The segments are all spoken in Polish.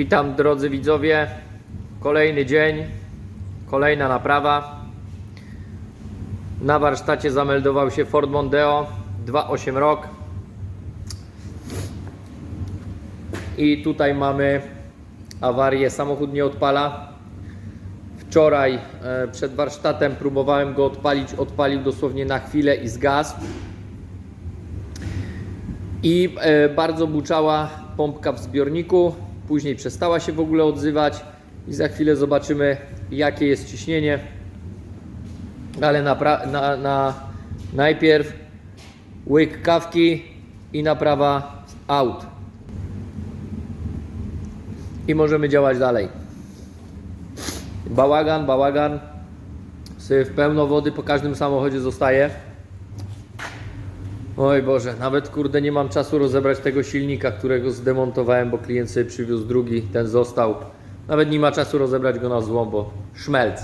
Witam drodzy widzowie. Kolejny dzień, kolejna naprawa. Na warsztacie zameldował się Ford Mondeo 2.8 rok. I tutaj mamy awarię, samochód nie odpala. Wczoraj e, przed warsztatem próbowałem go odpalić, odpalił dosłownie na chwilę i zgasł. I e, bardzo buczała pompka w zbiorniku. Później przestała się w ogóle odzywać. I za chwilę zobaczymy, jakie jest ciśnienie. Ale napra- na, na, najpierw łyk kawki i naprawa aut. I możemy działać dalej. Bałagan, bałagan. Syf pełno wody po każdym samochodzie zostaje. Oj Boże, nawet kurde nie mam czasu rozebrać tego silnika, którego zdemontowałem, bo klient sobie przywiózł drugi, ten został. Nawet nie ma czasu rozebrać go na złom, bo szmelc.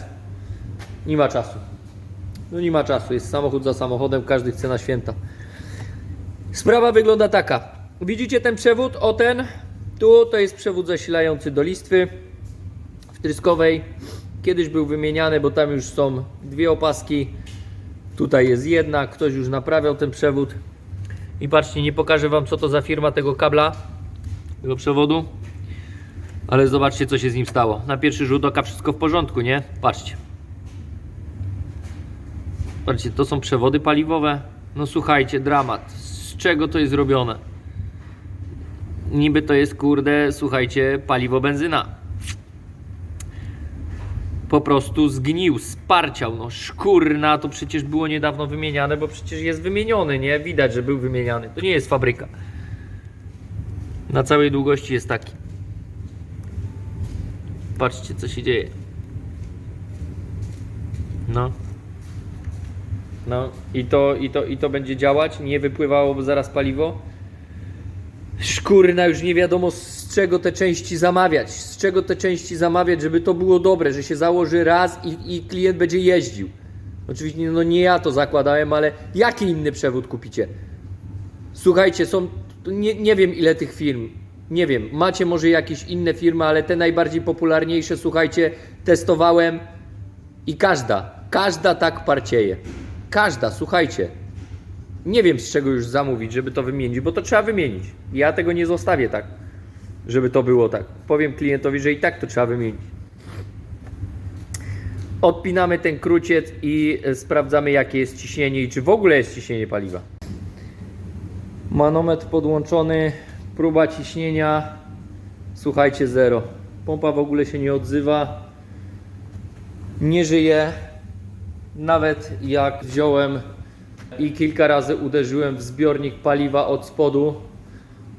Nie ma czasu. No nie ma czasu, jest samochód za samochodem, każdy chce na święta. Sprawa wygląda taka. Widzicie ten przewód? O ten. Tu to jest przewód zasilający do listwy wtryskowej. Kiedyś był wymieniany, bo tam już są dwie opaski. Tutaj jest jedna, ktoś już naprawiał ten przewód. I patrzcie, nie pokażę Wam co to za firma tego kabla, tego przewodu. Ale zobaczcie co się z nim stało. Na pierwszy rzut oka wszystko w porządku, nie? Patrzcie. Patrzcie, to są przewody paliwowe. No słuchajcie, dramat. Z czego to jest robione? Niby to jest, kurde, słuchajcie, paliwo benzyna po prostu zgnił, sparciał. No szkurna, to przecież było niedawno wymieniane, bo przecież jest wymieniony, nie? Widać, że był wymieniany. To nie jest fabryka. Na całej długości jest taki. Patrzcie, co się dzieje. No. No i to, i to, i to będzie działać. Nie wypływało zaraz paliwo. Szkurna, już nie wiadomo z czego te części zamawiać. Z czego te części zamawiać, żeby to było dobre, że się założy raz i, i klient będzie jeździł. Oczywiście no nie ja to zakładałem, ale jaki inny przewód kupicie? Słuchajcie, są. Nie, nie wiem ile tych firm. Nie wiem, macie może jakieś inne firmy, ale te najbardziej popularniejsze, słuchajcie, testowałem i każda, każda tak parcieje. Każda, słuchajcie. Nie wiem z czego już zamówić, żeby to wymienić, bo to trzeba wymienić. Ja tego nie zostawię tak, żeby to było tak. Powiem klientowi, że i tak to trzeba wymienić. Odpinamy ten kruciec i e, sprawdzamy jakie jest ciśnienie i czy w ogóle jest ciśnienie paliwa. Manometr podłączony, próba ciśnienia. Słuchajcie, zero. Pompa w ogóle się nie odzywa. Nie żyje. Nawet jak wziąłem i kilka razy uderzyłem w zbiornik paliwa od spodu,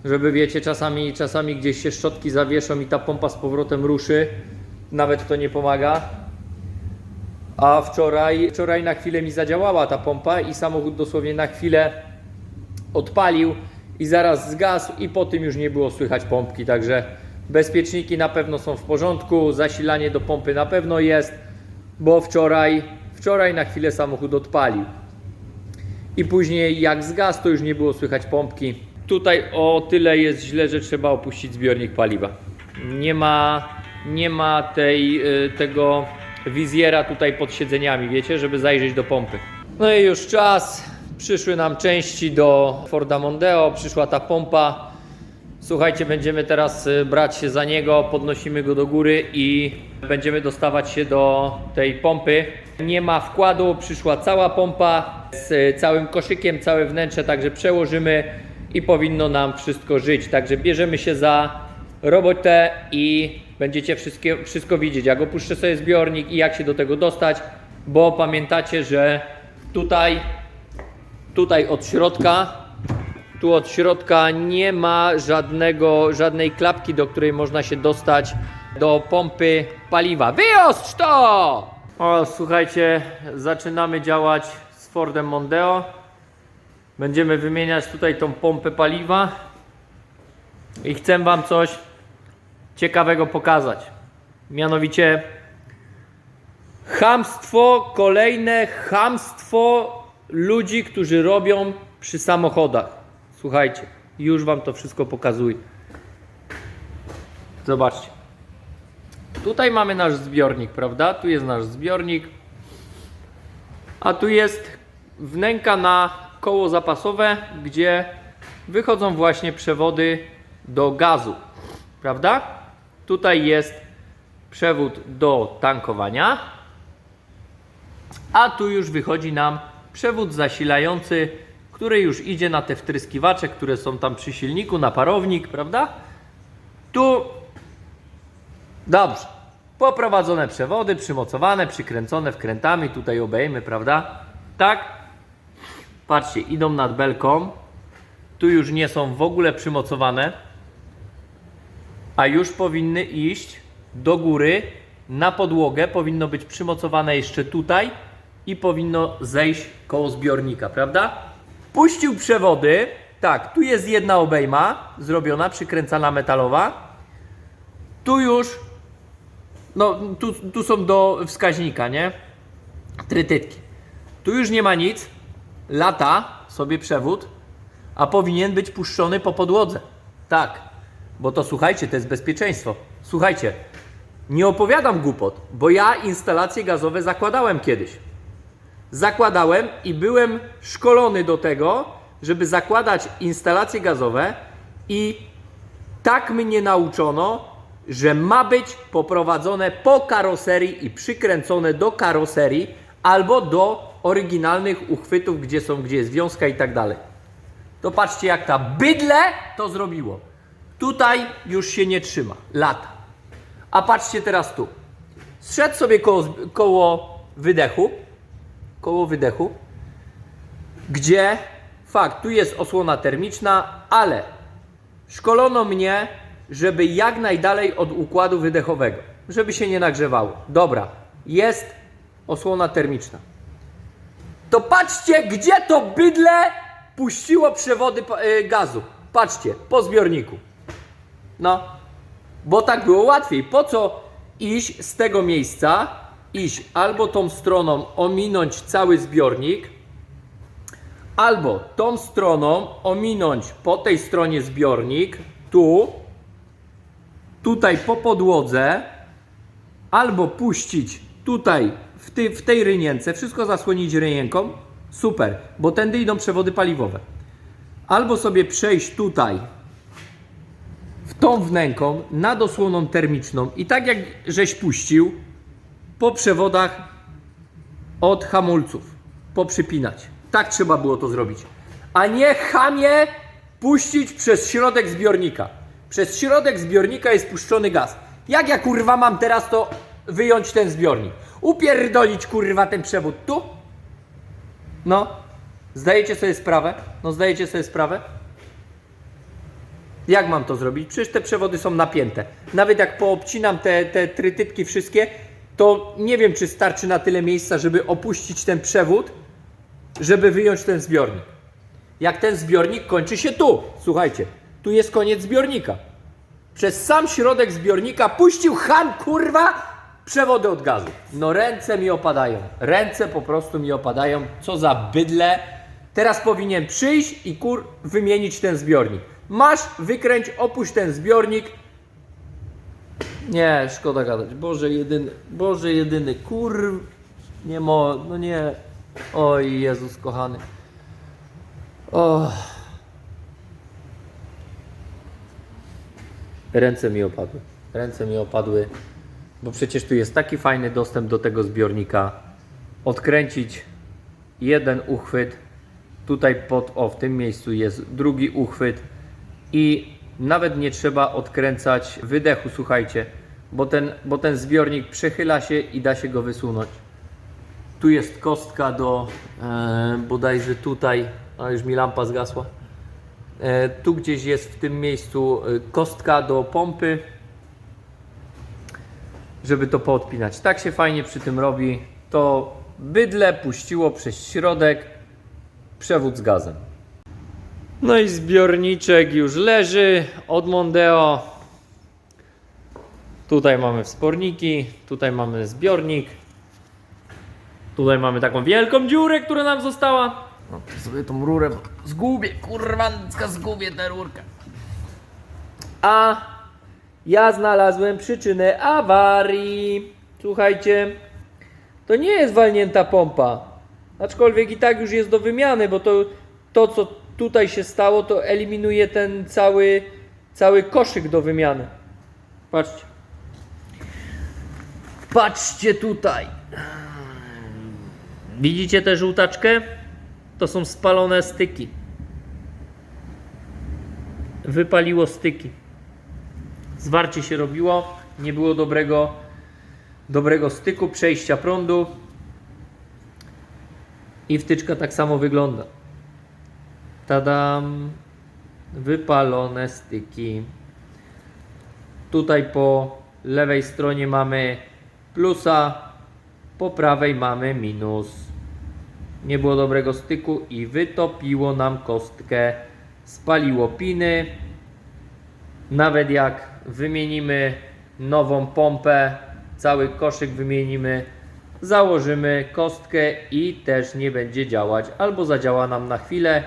żeby wiecie, czasami, czasami gdzieś się szczotki zawieszą i ta pompa z powrotem ruszy. Nawet to nie pomaga. A wczoraj, wczoraj na chwilę mi zadziałała ta pompa i samochód dosłownie na chwilę odpalił i zaraz zgasł i po tym już nie było słychać pompki, także bezpieczniki na pewno są w porządku, zasilanie do pompy na pewno jest, bo wczoraj, wczoraj na chwilę samochód odpalił. I później jak zgasł, to już nie było słychać pompki. Tutaj o tyle jest źle, że trzeba opuścić zbiornik paliwa. Nie ma, nie ma tej, y, tego wizjera tutaj pod siedzeniami, wiecie, żeby zajrzeć do pompy. No i już czas. Przyszły nam części do Forda Mondeo, przyszła ta pompa. Słuchajcie, będziemy teraz y, brać się za niego, podnosimy go do góry i będziemy dostawać się do tej pompy. Nie ma wkładu, przyszła cała pompa z całym koszykiem, całe wnętrze, także przełożymy i powinno nam wszystko żyć. Także bierzemy się za robotę i będziecie wszystkie, wszystko widzieć. Jak opuszczę sobie zbiornik i jak się do tego dostać, bo pamiętacie, że tutaj, tutaj od środka tu od środka nie ma żadnego, żadnej klapki, do której można się dostać do pompy paliwa. Wyostrz to! O, słuchajcie, zaczynamy działać Fordem Mondeo. Będziemy wymieniać tutaj tą pompę paliwa i chcę Wam coś ciekawego pokazać. Mianowicie Chamstwo, kolejne chamstwo ludzi, którzy robią przy samochodach. Słuchajcie, już wam to wszystko pokazuję. Zobaczcie. Tutaj mamy nasz zbiornik, prawda? Tu jest nasz zbiornik. A tu jest wnęka na koło zapasowe, gdzie wychodzą właśnie przewody do gazu. Prawda? Tutaj jest przewód do tankowania. A tu już wychodzi nam przewód zasilający, który już idzie na te wtryskiwacze, które są tam przy silniku, na parownik, prawda? Tu Dobrze. Poprowadzone przewody, przymocowane, przykręcone wkrętami, tutaj obejmy, prawda? Tak? Patrzcie, idą nad belką. Tu już nie są w ogóle przymocowane, a już powinny iść do góry na podłogę. Powinno być przymocowane jeszcze tutaj i powinno zejść koło zbiornika, prawda? Puścił przewody. Tak, tu jest jedna obejma zrobiona, przykręcana metalowa. Tu już no, tu, tu są do wskaźnika, nie? Trytytki. Tu już nie ma nic. Lata sobie przewód, a powinien być puszczony po podłodze. Tak, bo to słuchajcie, to jest bezpieczeństwo. Słuchajcie, nie opowiadam głupot, bo ja instalacje gazowe zakładałem kiedyś. Zakładałem i byłem szkolony do tego, żeby zakładać instalacje gazowe i tak mnie nauczono, że ma być poprowadzone po karoserii i przykręcone do karoserii albo do oryginalnych uchwytów, gdzie są, gdzie jest wiązka i tak dalej. To patrzcie, jak ta bydle to zrobiło. Tutaj już się nie trzyma. Lata. A patrzcie teraz tu. Zszedł sobie koło, koło wydechu. Koło wydechu. Gdzie fakt, tu jest osłona termiczna, ale szkolono mnie, żeby jak najdalej od układu wydechowego, żeby się nie nagrzewało. Dobra, jest osłona termiczna. To patrzcie, gdzie to bydle puściło przewody y, gazu. Patrzcie, po zbiorniku. No, bo tak było łatwiej. Po co iść z tego miejsca, iść albo tą stroną, ominąć cały zbiornik, albo tą stroną ominąć po tej stronie zbiornik, tu, tutaj po podłodze, albo puścić tutaj w, ty, w tej rynience, wszystko zasłonić rynienką, super, bo tędy idą przewody paliwowe. Albo sobie przejść tutaj w tą wnęką nad osłoną termiczną i tak jak żeś puścił, po przewodach od hamulców poprzypinać. Tak trzeba było to zrobić. A nie chamie puścić przez środek zbiornika. Przez środek zbiornika jest puszczony gaz. Jak ja kurwa mam teraz to wyjąć ten zbiornik? Upierdolić kurwa ten przewód tu? No, zdajecie sobie sprawę? No, zdajecie sobie sprawę? Jak mam to zrobić? Przecież te przewody są napięte. Nawet jak poobcinam te, te trytytki wszystkie, to nie wiem, czy starczy na tyle miejsca, żeby opuścić ten przewód, żeby wyjąć ten zbiornik. Jak ten zbiornik kończy się tu, słuchajcie, tu jest koniec zbiornika. Przez sam środek zbiornika puścił ham, kurwa, przewody od gazu. No ręce mi opadają. Ręce po prostu mi opadają. Co za bydle. Teraz powinien przyjść i kur wymienić ten zbiornik. Masz, wykręć, opuść ten zbiornik. Nie, szkoda gadać. Boże jedyny, Boże jedyny, kur... Nie mo... No nie. Oj, Jezus kochany. O. Ręce mi opadły. Ręce mi opadły, bo przecież tu jest taki fajny dostęp do tego zbiornika. Odkręcić jeden uchwyt. Tutaj pod, o w tym miejscu jest drugi uchwyt i nawet nie trzeba odkręcać wydechu, słuchajcie, bo ten, bo ten zbiornik przechyla się i da się go wysunąć. Tu jest kostka do e, bodajże tutaj, a już mi lampa zgasła. E, tu gdzieś jest w tym miejscu e, kostka do pompy, żeby to poodpinać. Tak się fajnie przy tym robi. To bydle puściło przez środek przewód z gazem. No i zbiorniczek już leży od Mondeo. Tutaj mamy wsporniki, tutaj mamy zbiornik. Tutaj mamy taką wielką dziurę, która nam została. No sobie tą rurę zgubię, kurwancka zgubię tę rurkę. A Ja znalazłem przyczynę awarii. Słuchajcie, to nie jest walnięta pompa. Aczkolwiek i tak już jest do wymiany, bo to, to co tutaj się stało, to eliminuje ten cały, cały koszyk do wymiany. Patrzcie. Patrzcie tutaj. Widzicie tę żółtaczkę? To są spalone styki. Wypaliło styki. Zwarcie się robiło, nie było dobrego, dobrego styku, przejścia prądu. I wtyczka tak samo wygląda. Tadam. Wypalone styki. Tutaj po lewej stronie mamy plusa, po prawej mamy minus. Nie było dobrego styku i wytopiło nam kostkę. Spaliło piny. Nawet jak wymienimy nową pompę, cały koszyk wymienimy, założymy kostkę i też nie będzie działać. Albo zadziała nam na chwilę,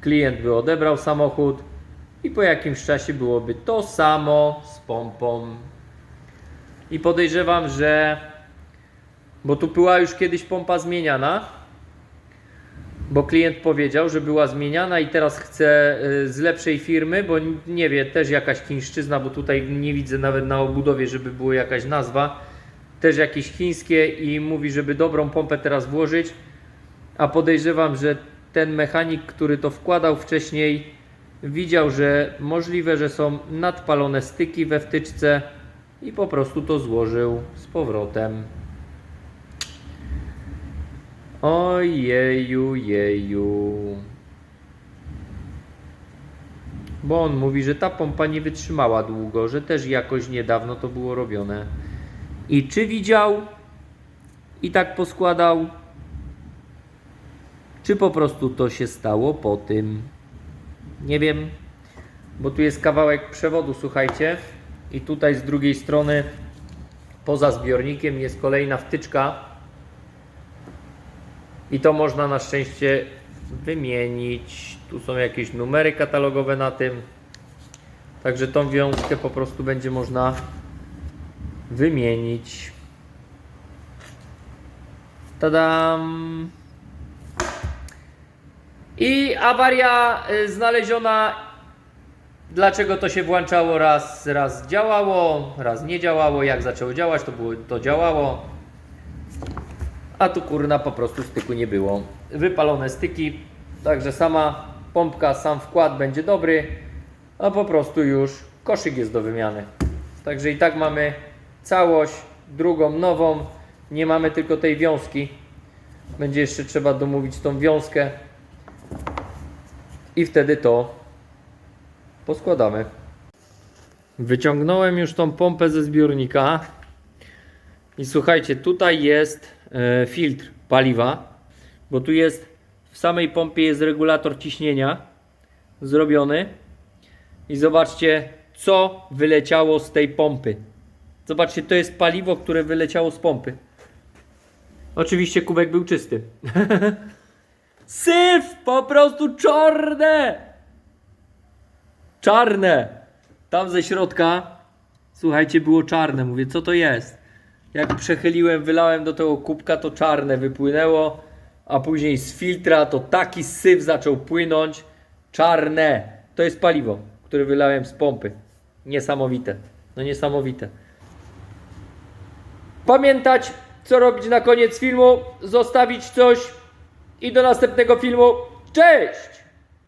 klient by odebrał samochód i po jakimś czasie byłoby to samo z pompą. I podejrzewam, że bo tu była już kiedyś pompa zmieniana, bo klient powiedział, że była zmieniana i teraz chce y, z lepszej firmy, bo nie wie, też jakaś chińszczyzna, bo tutaj nie widzę nawet na obudowie, żeby była jakaś nazwa, też jakieś chińskie i mówi, żeby dobrą pompę teraz włożyć, a podejrzewam, że ten mechanik, który to wkładał wcześniej, widział, że możliwe, że są nadpalone styki we wtyczce i po prostu to złożył z powrotem. Ojeju, jeju. Bo on mówi, że ta pompa nie wytrzymała długo, że też jakoś niedawno to było robione. I czy widział i tak poskładał, czy po prostu to się stało po tym? Nie wiem, bo tu jest kawałek przewodu, słuchajcie. I tutaj z drugiej strony, poza zbiornikiem, jest kolejna wtyczka. I to można na szczęście wymienić. Tu są jakieś numery katalogowe na tym. Także tą wiązkę po prostu będzie można wymienić. Tadam! I awaria y, znaleziona. Dlaczego to się włączało? Raz, raz działało, raz nie działało. Jak zaczęło działać, to, było, to działało. A tu kurna po prostu styku nie było. Wypalone styki, także sama pompka, sam wkład będzie dobry, a po prostu już koszyk jest do wymiany. Także i tak mamy całość, drugą nową, nie mamy tylko tej wiązki. Będzie jeszcze trzeba domówić tą wiązkę i wtedy to poskładamy. Wyciągnąłem już tą pompę ze zbiornika. I słuchajcie, tutaj jest filtr paliwa, bo tu jest w samej pompie jest regulator ciśnienia zrobiony. I zobaczcie, co wyleciało z tej pompy. Zobaczcie, to jest paliwo, które wyleciało z pompy. Oczywiście kubek był czysty. Syf! Po prostu czarne! Czarne! Tam ze środka, słuchajcie, było czarne. Mówię, co to jest? Jak przechyliłem, wylałem do tego kubka, to czarne wypłynęło, a później z filtra to taki syf zaczął płynąć. Czarne. To jest paliwo, które wylałem z pompy. Niesamowite. No niesamowite. Pamiętać, co robić na koniec filmu, zostawić coś i do następnego filmu. Cześć!